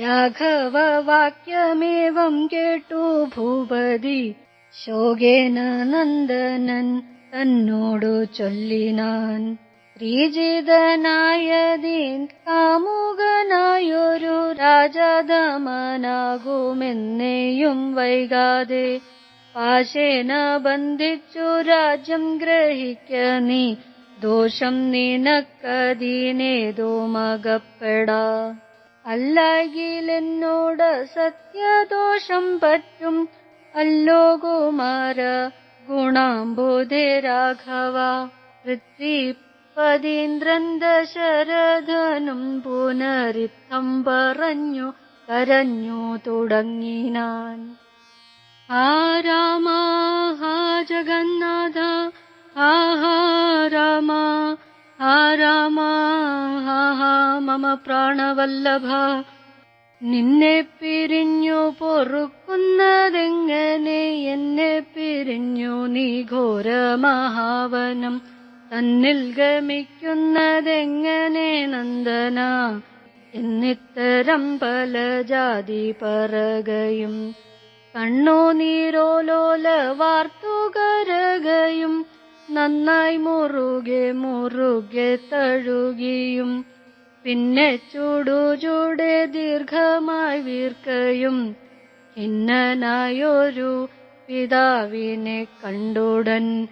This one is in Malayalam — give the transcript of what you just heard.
രാഘവ വാക്യമേവം കേട്ടു ഭൂപതി ശോകേന നന്ദനൻ തന്നോടു ചൊല്ലിനാൻ ശ്രീജിതനായതീൻ കാമുകനായൊരു രാജാദമനാകുമെന്നേയും വൈകാതെ പാശേന ബന്ധിച്ചു രാജ്യം ഗ്രഹിക്ക നീ ദോഷം നിനക്കതിനേതോ മകപ്പെടാ അല്ലെങ്കിൽ എന്നോട് സത്യദോഷം പറ്റും. അല്ലോ കുമാര ഗുണാംബുധേ രാഘവ. പൃഥ്വിപതീന്ദ്രൻ ദശരഥനും പുനരിത്തം പറഞ്ഞു കരഞ്ഞു തുടങ്ങിനാൻ. ആ രാമ ജഗന്നാഥ ആ ഹാ രാമ ഹാ മമ പ്രാണവല്ലഭ. നിന്നെ പിരിഞ്ഞു പൊറുക്കുന്നതെങ്ങനെ? എന്നെ പിരിഞ്ഞു നീ ഘോര മഹാവനം തന്നിൽ ഗമിക്കുന്നതെങ്ങനെ നന്ദന? എന്നിത്തരം പല ജാതി പറകയും കണ്ണുനീരോലോല വാർത്തുകരകയും നന്നായി മുറുകെ മുറുകെ തഴുകിയും. പിന്നെ ചൂടു ചൂടെ ദീർഘമായി വീർക്കയും. ഖിന്നനായൊരു പിതാവിനെ കണ്ടുടൻ